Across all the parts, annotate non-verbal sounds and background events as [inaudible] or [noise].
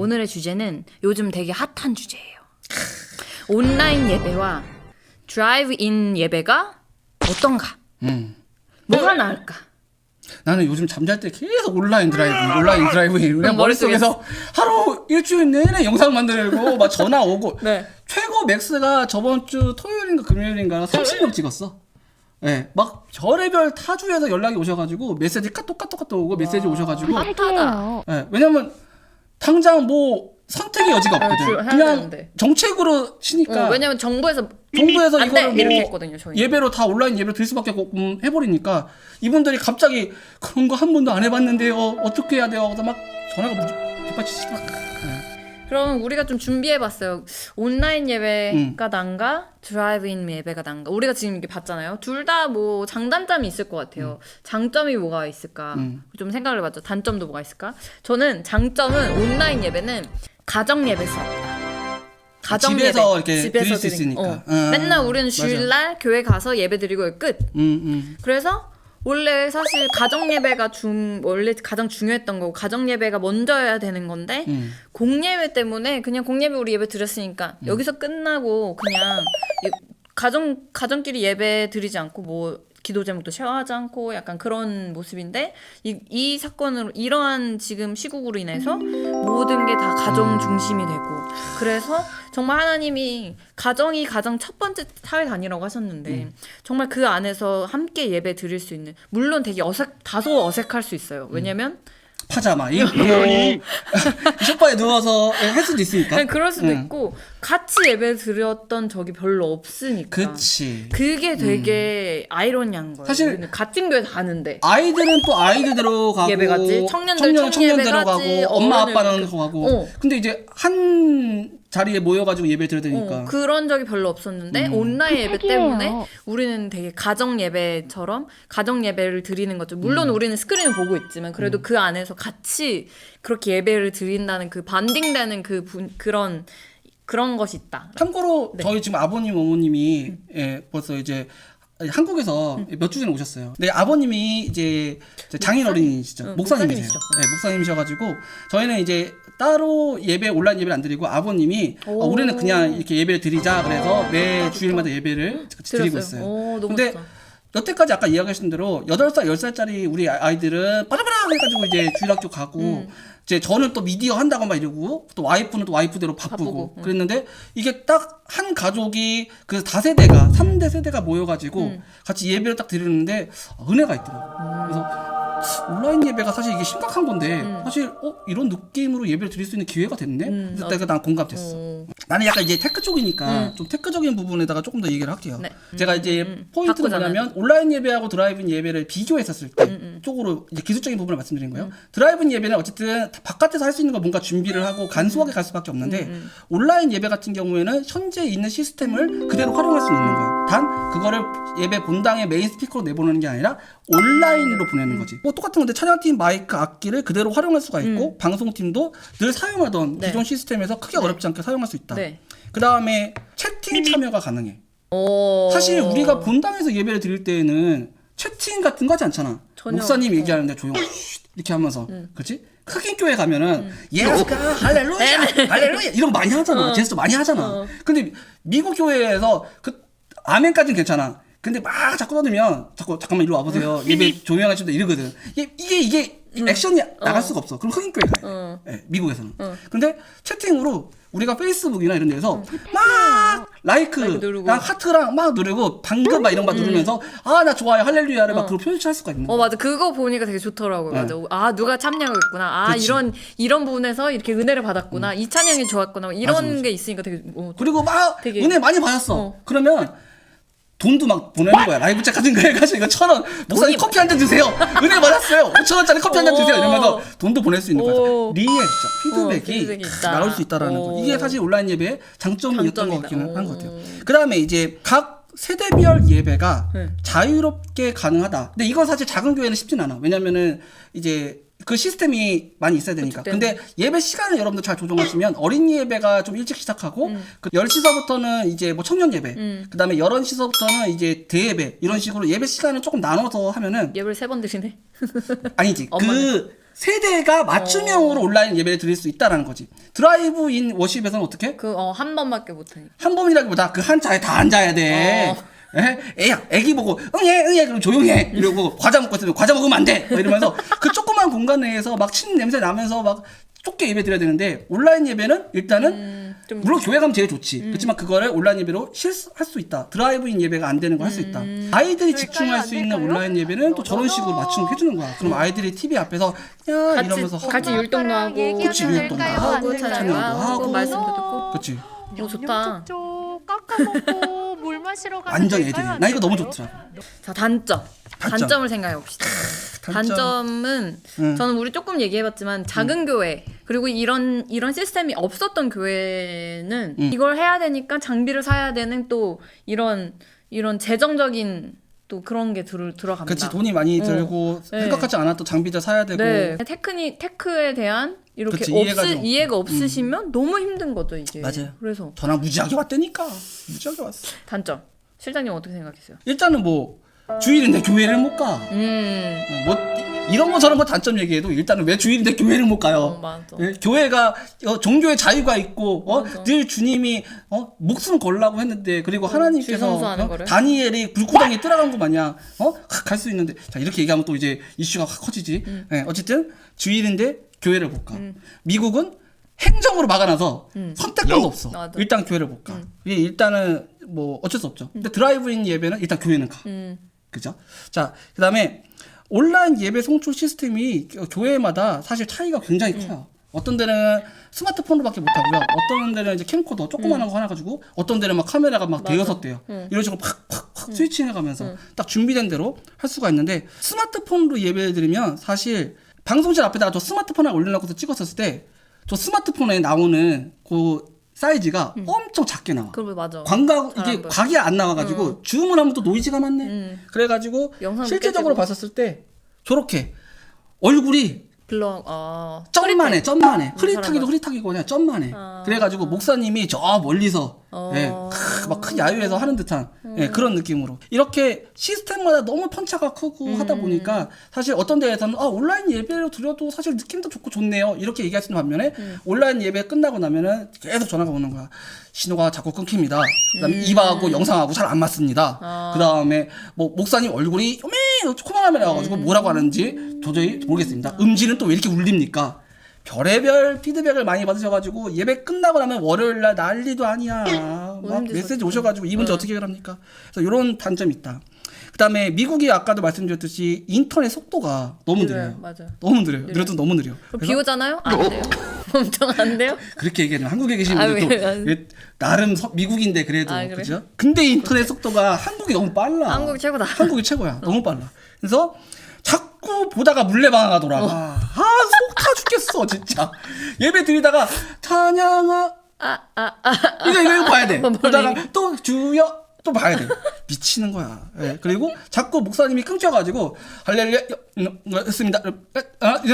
오늘의 주제는 요즘 되게 핫한 주제예요. 온라인 예배와 드라이브인 예배가 어떤가? 음. 뭐가 나을까? 나는 요즘 잠잘 때 계속 온라인 드라이브, 온라인 드라이브 그냥 머릿속에서 하루 일주일 내내 영상 만들고 막 전화 오고 [laughs] 네. 최고 맥스가 저번 주 토요일인가 금요일인가 30명 찍었어. 예, 네, 막 별의별 타주에서 연락이 오셔가지고 메시지 카톡 카톡 카톡 오고 메시지 오셔가지고. 예, 왜냐면 당장 뭐 선택의 여지가 줄- 없거든. 해야 그냥 되는데. 정책으로 치니까 어, 왜냐면 정부에서 정부에서 안 돼! 이거를 뭐 했거든요. 예배로 다 온라인 예배로 드릴 수밖에 없고 음, 해버리니까 이분들이 갑자기 그런 거 한 번도 안 해봤는데요. 어떻게 해야 돼요? 그래서 막 전화가 무지 뒷받치시더라고. 그럼 우리가 좀 준비해봤어요. 온라인 음. 예배가 난가, 드라이브인 예배가 난가. 우리가 지금 이게 봤잖아요. 둘 다 뭐 장단점이 있을 것 같아요. 장점이 뭐가 있을까? 음. 좀 생각을 해봤죠. 단점도 뭐가 있을까? 저는 장점은 온라인 예배는 가정 예배스럽다. 가정 집에서 예배. 이렇게 드릴 수 있으니까. 어. 음, 맨날 우리는 맞아. 주일날 교회 가서 예배 드리고 끝. 음, 음. 그래서 원래 사실 가정 예배가 중 원래 가장 중요했던 거고 가정 예배가 먼저여야 되는 건데 음. 공예배 때문에 그냥 공예배 우리 예배 드렸으니까 여기서 끝나고 그냥 이- 가정 가정끼리 예배 드리지 않고 뭐 기도 제목도 쉐어하지 않고 약간 그런 모습인데 이, 이 사건으로 이러한 지금 시국으로 인해서 모든 게 다 가정 중심이 되고 그래서 정말 하나님이 가정이 가장 첫 번째 사회 단위라고 하셨는데 정말 그 안에서 함께 예배 드릴 수 있는 물론 되게 어색 다소 어색할 수 있어요. 왜냐면 파자마 이거 소파에 누워서 할 수도 있으니까. 아니, 그럴 수도 응. 있고 같이 예배 드렸던 적이 별로 없으니까. 그치. 그게 되게 아이러니한 거예요. 사실- 우리는 같은 교회 가는데 아이들은 또 아이들대로 가고 예배 가지, 청년들 청년은 청년대로 가지, 가고 엄마 아빠는 가고 어. 근데 이제 한 자리에 모여가지고 예배 드려야 되니까 어, 그런 적이 별로 없었는데 음. 온라인 예배 핵이에요. 때문에 우리는 되게 가정 예배처럼 가정 예배를 드리는 거죠. 물론 음. 우리는 스크린을 보고 있지만 그래도 그 안에서 같이 그렇게 예배를 드린다는 그 반딩되는 그 분, 그런 그런 것이 있다. 참고로 네. 저희 지금 아버님 어머님이 예, 벌써 이제 한국에서 음. 몇주 전에 오셨어요. 근데 아버님이 이제 장인 어린이시죠. 응, 목사님이세요. 목사님이시죠. 네, 목사님이셔가지고 저희는 이제 따로 예배 온라인 예배를 안 드리고 아버님이 어, 오. 우리는 그냥 이렇게 예배를 드리자 그래서 매 주일마다 예배를 같이 드리고. 있어요. 오, 너무 근데 좋다. 여태까지 아까 이야기하신 대로 8살, 10살짜리 우리 아- 아이들은 빠라바라 해가지고 이제 주일학교 가고 음. 이제 저는 또 미디어 한다고 막 이러고 또 와이프는 또 와이프대로 바쁘고, 바쁘고, 음. 그랬는데 이게 딱 한 가족이 그 다세대가 3대 세대가 모여가지고 음. 같이 예배를 딱 드리는데 은혜가 있더라고요. 그래서 온라인 예배가 사실 이게 심각한 건데 사실 어 이런 느낌으로 예배를 드릴 수 있는 기회가 됐네. 음, 그래서 내가 난 공감됐어. 어. 나는 약간 이제 테크 쪽이니까 좀 테크적인 부분에다가 조금 더 얘기를 할게요. 네. 제가 이제 포인트는 바꾸잖아요. 뭐냐면 온라인 예배하고 드라이브인 예배를 비교했었을 때 음, 쪽으로 이제 기술적인 부분을 말씀드린 거예요. 드라이브인 예배는 어쨌든 다 바깥에서 할 수 있는 거 뭔가 준비를 하고 간소하게 갈 수밖에 없는데 음, 온라인 예배 같은 경우에는 현재 있는 시스템을 그대로 활용할 수 있는 거예요. 단 그거를 예배 본당의 메인 스피커로 내보내는 게 아니라 온라인으로 보내는 거지. 뭐 똑같은 건데 찬양팀 마이크 악기를 그대로 활용할 수가 있고 방송팀도 늘 사용하던 음. 네. 기존 시스템에서 크게 어렵지 않게 사용할 수 있다. 네. 그 다음에 채팅 참여가 가능해. 어. 사실 우리가 본당에서 예배를 드릴 때에는 채팅 같은 거 하지 않잖아. 전혀. 목사님 어. 얘기하는데 조용 쉿 이렇게 하면서 그렇지? 흑인 교회 가면은 예수가 할렐루야 할렐루야 이런 거 많이 하잖아. 제스처 많이 하잖아. 어. 근데 미국 교회에서 그 아멘까지는 괜찮아. 근데 막 자꾸 떠들면 자꾸 잠깐만 이리 와보세요. 예배 조용하시다 이러거든. 이게 이게, 이게 액션이 나갈 수가 없어. 그럼 흑인 교회 가요. 어. 예, 미국에서는. 어. 근데 채팅으로 우리가 페이스북이나 이런 데서 막 라이크, 라이크 누르고. 랑 하트랑 막 누르고 방금 막 이런 거 누르면서 아 나 좋아요 할렐루야를 막 그걸 표시할 수가 있는 어 거야. 맞아 그거 보니까 되게 좋더라고요 네. 맞아 아 누가 참여하고 있구나 아 그치. 이런 이런 부분에서 이렇게 은혜를 받았구나 이 찬양이 좋았구나 이런 맞아, 맞아. 게 있으니까 되게 어, 그리고 막 되게- 은혜 많이 받았어. 어. 그러면 돈도 막 보내는 거야. 라이브 책 같은 거 해가지고 이거 천 원. 목사님 커피 한잔 드세요. 은혜 받았어요. 5천 원짜리 커피 한잔 드세요. 오. 이러면서 돈도 보낼 수 있는 거야. 오. 리액션, 어, 피드백이 피드백이 있다. 나올 수 있다라는 거. 오. 이게 사실 온라인 예배의 장점이었던 장점이다. 것 같기는 한 것 같아요. 오. 그 다음에 이제 각 세대별 예배가 네. 자유롭게 가능하다. 근데 이건 사실 작은 교회는 쉽진 않아. 왜냐면은 이제 그 시스템이 많이 있어야 되니까. 그렇기 근데 예배 시간을 여러분들 잘 조정하시면 어린이 예배가 좀 일찍 시작하고 그 10시서부터는 이제 뭐 청년 예배, 음. 그다음에 11시서부터는 이제 대예배 이런 식으로 예배 시간을 조금 나눠서 하면은 예배를 세 번 드시네 [laughs] 아니지. 그 세대가 맞춤형으로 온라인 예배를 드릴 수 있다라는 거지. 드라이브 인 워십에서는 어떻게? 그 어 한 번밖에 못 하니까. 한 번이라기보다 그 한 자에 다 앉아야 돼. 어. 에? 애야, 애기 보고 응해, 응해, 그럼 조용해. 이러고 과자 먹고 있으면 과자 먹으면 안 돼. 막 이러면서 그 조그만 공간 내에서 막 침 냄새 나면서 막 좁게 예배 드려야 되는데 온라인 예배는 일단은 음, 좀 물론 교회 가면 제일 좋지. 그렇지만 그거를 온라인 예배로 실수할 수 있다. 드라이브인 예배가 안 되는 거할수 있다. 음. 아이들이? 집중할 안수 있는? 온라인 예배는 또 저런 식으로 맞춤을 해주는 거야. 그럼 아이들이 TV 앞에서 야 같이 이러면서 같이 율동도 하고 그치, 율동도? 하고? 찬양도 하고. 하고 말씀도 듣고. 그렇지. 어, 좋다. 쪽쪽 깎아먹고 물 마시러 가면 완전? 애들이. 안나 이거 너무? 좋더라. 자 단점. 단점. 단점 을 생각해 봅시다. 단점. 단점은 응. 저는 우리 조금 얘기해봤지만 작은 교회 그리고 이런 이런 시스템이 없었던 교회는 응. 이걸 해야 되니까 장비를 사야 되는 또 이런 이런 재정적인 또 그런 게 들, 들어갑니다. 그렇지 돈이 많이 어. 들고 네. 생각하지 않았던 장비들 사야 되고 네 테크니 테크에 대한 이렇게 그치, 없으, 이해가 좀- 이해가 없으시면 너무 힘든 거죠 이게. 맞아요. 그래서 전화 무지하게 왔다니까 무지하게 왔어. 단점. 실장님 어떻게 생각했어요? 일단은 뭐 주일인데 교회를 못 가. 음. 어, 뭐 이런 거 저런 거 단점 얘기해도 일단은 왜 주일인데 교회를 못 어, 가요? 맞아. 예, 교회가 어, 종교의 자유가 있고 어, 맞아. 늘 주님이 어, 목숨 걸라고 했는데 그리고 줄 하나님께서 성수하는 어, 거를. 다니엘이 불구덩이에 들어간 거 마냥 어? 갈 수 있는데 자 이렇게 얘기하면 또 이제 이슈가 확 커지지. 음. 예, 어쨌든 주일인데 교회를 못 가. 미국은 행정으로 막아놔서 선택권도 없어. 음. 맞아. 일단 교회를 못 가. 이게 일단은 뭐 어쩔 수 없죠. 근데 드라이브인 예배는 일단 교회는 가. 음. 그죠? 자, 그 다음에 온라인 예배 송출 시스템이 교회마다 사실 차이가 굉장히 커요. 어떤 데는 스마트폰으로밖에 못 하고요. 어떤 데는 이제 캠코더 조그만한 거 하나 가지고 어떤 데는 막 카메라가 막 대여섯 대요. 이런 식으로 팍팍팍 스위칭해 가면서 딱 준비된 대로 할 수가 있는데 스마트폰으로 예배를 드리면 사실 방송실 앞에다가 저 스마트폰 하나 올려놓고서 찍었었을 때 저 스마트폰에 나오는 그 사이즈가 엄청 작게 나와. 그거 맞아. 광각 이게. 각이 안 나와가지고 줌을 하면 또 노이즈가 많네. 음. 그래가지고 실제적으로 깨지고. 봤었을 때 저렇게 얼굴이 블럭 어. 점만 해, 점만해. 음, 흐릿하기도 사람은. 흐릿하기고 그냥 점만 해. 아. 그래가지고 목사님이 저 멀리서 어. 예, 막큰 야유에서 하는 듯한 예, 그런 느낌으로 이렇게 시스템마다 너무 편차가 크고 음. 하다 보니까 사실 어떤 데에서는 아 온라인 예배로 드려도 사실 느낌도 좋고 좋네요 이렇게 얘기하시는 반면에 음. 온라인 예배 끝나고 나면은 계속 전화가 오는 거야 신호가 자꾸 끊깁니다 그다음에 음. 입하고 영상하고 잘 안 맞습니다 아. 그다음에 뭐 목사님 얼굴이 요매 코마감에 나와가지고 음. 뭐라고 하는지 도저히 모르겠습니다 음질은 또 왜 이렇게 울립니까 별의별 피드백을 많이 받으셔가지고 예배 끝나고 나면 월요일 날 난리도 아니야. 막 힘들었죠. 메시지 오셔가지고 이 문제 응. 어떻게 해결합니까? 그래서 이런 단점이 있다. 그다음에 미국이 아까도 말씀드렸듯이 인터넷 속도가 너무 느려요. 맞아요. 너무 느려요. 느려도 너무 느려. 그럼 비 오잖아요? 안 돼요? [laughs] 엄청 안 돼요? 그렇게 얘기하면 한국에 계신 아, 분들도 왜, 나름 서- 미국인데 그래도 아, 그래? 그죠? 근데 인터넷 속도가 한국이 너무 빨라. 한국이 최고다. 한국이 최고야. 너무 빨라. 그래서 자꾸 보다가 물레방아가 돌아가. 아, 속 타 죽겠어, 진짜. 예배 드리다가 찬양아 아, 아, 아. 이거 이거, 이거 봐야 돼. 뭐래, 그러다가 이게. 또 주여 또 봐야 돼. 미치는 거야. 예. 그리고 자꾸 목사님이 끊겨가지고 할렐루야 했습니다.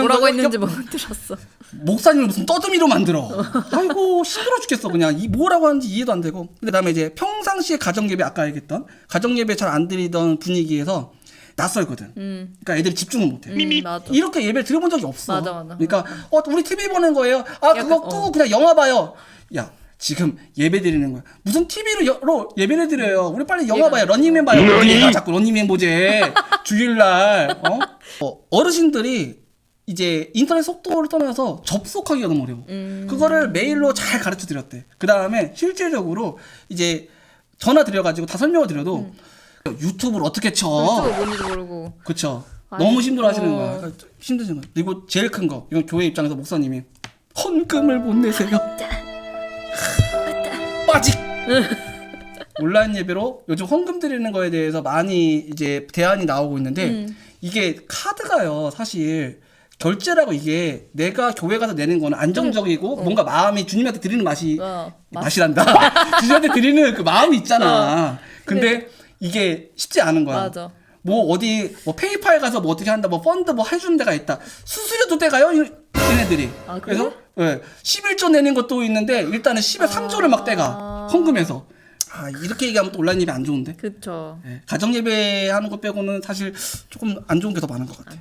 뭐라고 했는지 못 들었어. 목사님을 무슨 떠듬이로 만들어. 아이고 힘들어 죽겠어 그냥 이 뭐라고 하는지 이해도 안 되고. 그다음에 이제 평상시에 가정 예배 아까 얘기했던 가정 예배 잘 안 드리던 분위기에서 낯설거든. 음. 그러니까 애들이 집중을 못해. 음, 맞아. 이렇게 예배 드려본 적이 없어. 맞아, 맞아. 그러니까 어 우리 TV 보는 거예요. 아 그거 끄고 어. 그냥 영화 봐요. 야 지금 예배 드리는 거야. 무슨 TV로 예배를 드려요. 우리 빨리 영화 봐요. 런닝맨 봐요. 얘가 자꾸 런닝맨 보재. [laughs] 주일날 어? 어 어 르신들이 이제 인터넷 속도를 떠나서 접속하기가 너무 어려워. 음. 그거를 메일로 잘 가르쳐 드렸대. 그 다음에 실질적으로 이제 전화 드려가지고 다 설명을 드려도 유튜브를 어떻게 쳐. 음. 유튜브 뭔지 모르고. 그쵸. 아니, 너무 힘들어 하시는 어. 거야. 그러니까 힘드신 거야. 그리고 제일 큰 거. 이건 교회 입장에서 목사님이 헌금을 못 내세요. 빠직. [laughs] 온라인 예배로 요즘 헌금 드리는 거에 대해서 많이 이제 대안이 나오고 있는데 음. 이게 카드가요. 사실 결제라고 이게 내가 교회 가서 내는 거는 안정적이고 뭔가 마음이 주님한테 드리는 맛이 어, 맛- 맛 이란다. [laughs] 주님한테 드리는 그 마음이 있잖아. 근데 이게 쉽지 않은 거야. 맞아. 뭐 어디 뭐 페이팔 가서 뭐 어떻게 한다 뭐 펀드 뭐 해주는 데가 있다 수수료도 떼가요 이- 얘네들이. 아, 그래? 그래 서 예 11조 내는 것도 있는데 일단은 10에 3조를 막 떼가 헌금해서. 아 이렇게 얘기하면 또 온라인 예배 안 좋은데. 그쵸. 예, 가정 예배 하는 것 빼고는 사실 조금 안 좋은 게 더 많은 것 같아